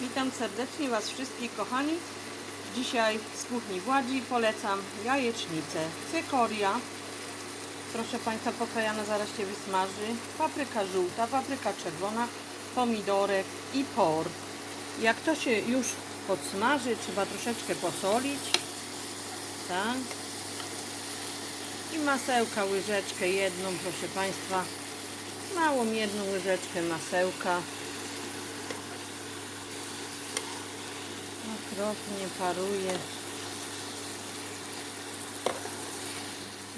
Witam serdecznie Was wszystkich kochani. Dzisiaj z kuchni Władzi polecam jajecznicę, cykoria. Proszę Państwa, pokrajana zaraz się wysmaży. Papryka żółta, papryka czerwona, pomidorek i por. Jak to się już podsmaży, trzeba troszeczkę posolić. Tak. I masełka, łyżeczkę jedną, proszę Państwa. Małą jedną łyżeczkę masełka. Okropnie paruje.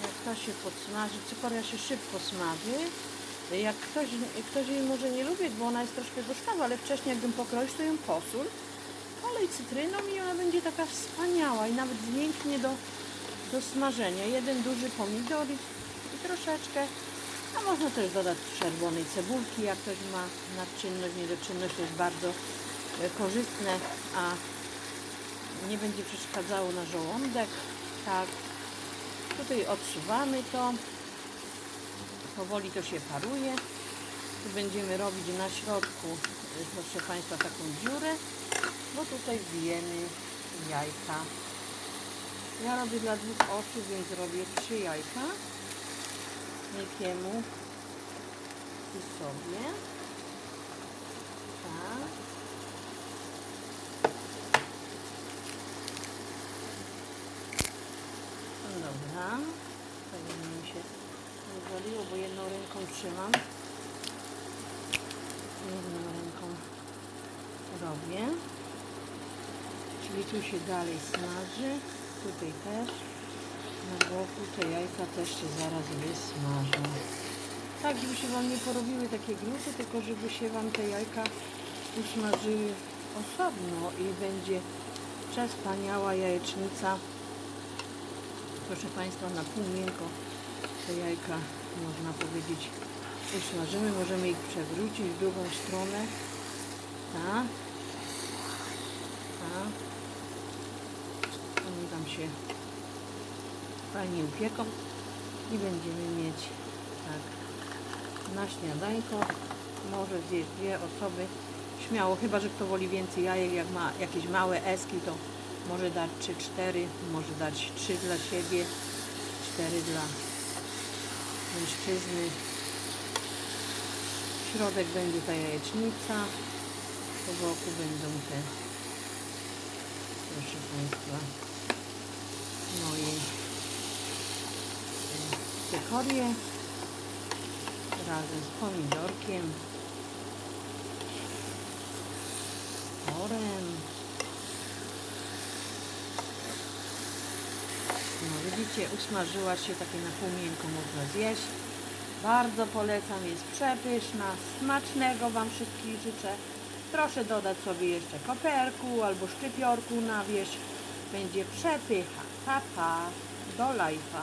Jak to się podsmaży, cykoria się szybko smaży. Jak ktoś, ktoś jej może nie lubi, bo ona jest troszkę gorzkawa, ale wcześniej jakbym pokroić, to ją posól. Olej cytryną i ona będzie taka wspaniała i nawet zmięknie do, do smażenia. Jeden duży pomidor i, i troszeczkę, a można też dodać czerwonej cebulki, jak ktoś ma nadczynność, niedoczynność, to jest bardzo e, korzystne, a nie będzie przeszkadzało na żołądek. Tak. Tutaj odsuwamy to. Powoli to się paruje. Tu będziemy robić na środku, y, proszę Państwa, taką dziurę, bo tutaj wbijemy jajka. Ja robię dla dwóch osób, więc robię trzy jajka. Niekiemu i sobie. Tak. Dobra. Powinno mi się rozwaliło, bo jedną ręką trzymam. Jedną ręką robię. Czyli tu się dalej smaży. Tutaj też. Na boku te jajka też się zaraz wysmażą. Tak, żeby się Wam nie porobiły takie gluty, tylko żeby się Wam te jajka usmażyły osobno i będzie przespaniała jajecznica proszę Państwa, na pół miękko te jajka, można powiedzieć, usmażymy. Możemy ich przewrócić w drugą stronę. Tak. Tak. One tam się fajnie upieką i będziemy mieć tak na śniadańko. Może zjeść dwie osoby śmiało, chyba że kto woli więcej jajek, jak ma jakieś małe eski, to może dać 3-4, może dać 3 dla siebie, 4 dla mężczyzny. W środek będzie ta jajecznica, po boku będą te, proszę Państwa, moje e, cykorie razem z pomidorkiem, porem, No widzicie, usmażyła się, takie na pół miękko można zjeść. Bardzo polecam, jest przepyszna, smacznego Wam wszystkich życzę. Proszę dodać sobie jeszcze koperku albo szczypiorku na wierzch. Będzie przepycha. Pa, pa. Do lajfa.